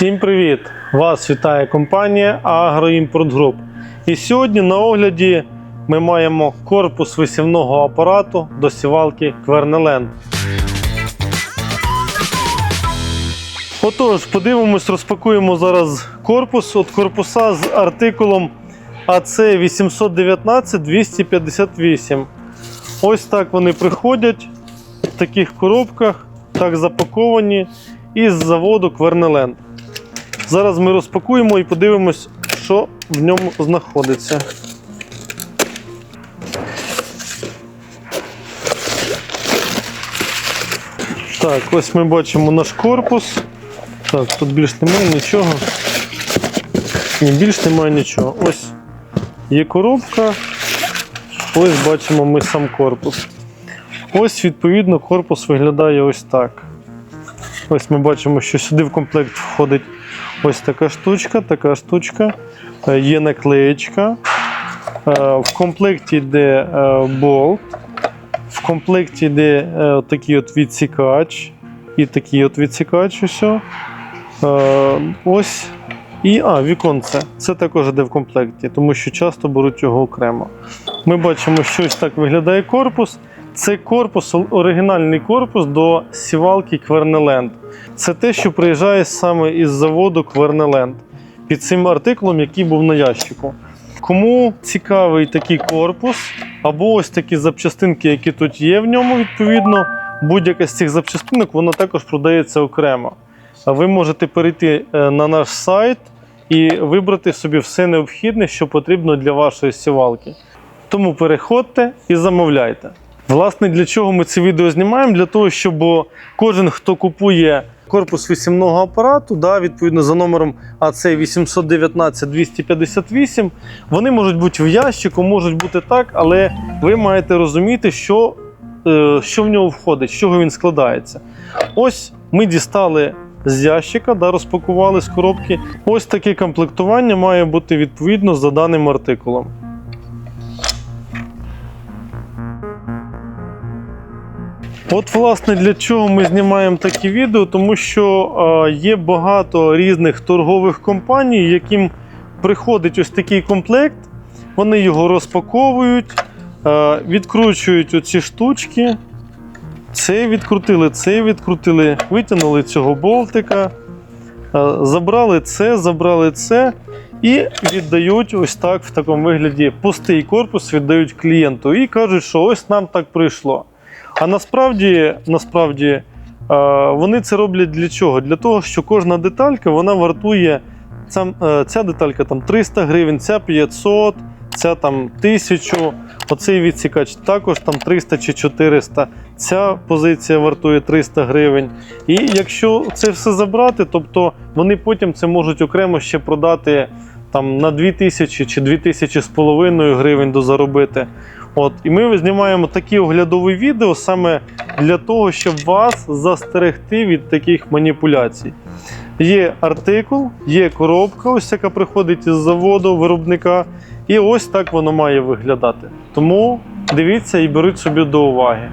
Всім привіт! Вас вітає компанія Агроімпорт Груп. І сьогодні на огляді ми маємо корпус висівного апарату до сівалки Квернеленд. Отож, подивимось, розпакуємо зараз корпус. От корпуса з артикулом АЦ 819 258. Ось так вони приходять в таких коробках, так запаковані із заводу Квернеленд. Зараз ми розпакуємо і подивимось, що в ньому знаходиться. Так, ось ми бачимо наш корпус. Так, тут більш немає нічого. Ні, більш немає нічого. Ось є коробка. Ось бачимо ми сам корпус. Ось, відповідно, корпус виглядає ось так. Ось ми бачимо, що сюди в комплект входить ось така штучка, така штучка. Е, Є наклеєчка. Е, В комплекті йде е, болт. В комплекті йде такий от відсікач. І такий от відсікач. Ось. Е, Ось. І а, віконце. Це також йде в комплекті, тому що часто беруть його окремо. Ми бачимо, що ось так виглядає корпус. Це корпус, оригінальний корпус до сівалки Квернеленд. Це те, що приїжджає саме із заводу Квернеленд під цим артикулом, який був на ящику. Кому цікавий такий корпус, або ось такі запчастинки, які тут є в ньому, відповідно, будь-яка з цих запчастинок вона також продається окремо. Ви можете перейти е, на наш сайт і вибрати собі все необхідне, що потрібно для вашої сівалки. Тому переходьте і замовляйте. Власне, для чого ми це відео знімаємо? Для того, щоб кожен, хто купує корпус висівного апарату, да, відповідно за номером АЦ 819 258, вони можуть бути в ящику, можуть бути так, але ви маєте розуміти, що, е, що в нього входить, з чого він складається. Ось ми дістали з ящика, да, розпакували з коробки. Ось таке комплектування має бути відповідно за даним артикулом. От, власне, для чого ми знімаємо такі відео, тому що є багато різних торгових компаній, яким приходить ось такий комплект, вони його розпаковують, відкручують оці штучки. Це відкрутили, це відкрутили, витягнули цього болтика, забрали це, забрали це і віддають ось так в такому вигляді. Пустий корпус, віддають клієнту. І кажуть, що ось нам так прийшло. А насправді, насправді е, вони це роблять для чого? Для того, що кожна деталька вона вартує ця, е, ця деталька там 300 гривень, ця 500, ця там 1000, оцей відсікач також там 300 чи 400. Ця позиція вартує 300 гривень. І якщо це все забрати, тобто вони потім це можуть окремо ще продати там на 2000 чи 2000 з половиною гривень дозаробити. От, і ми знімаємо такі оглядові відео саме для того, щоб вас застерегти від таких маніпуляцій. Є артикул, є коробка, ось яка приходить із заводу виробника, і ось так воно має виглядати. Тому дивіться і беріть собі до уваги.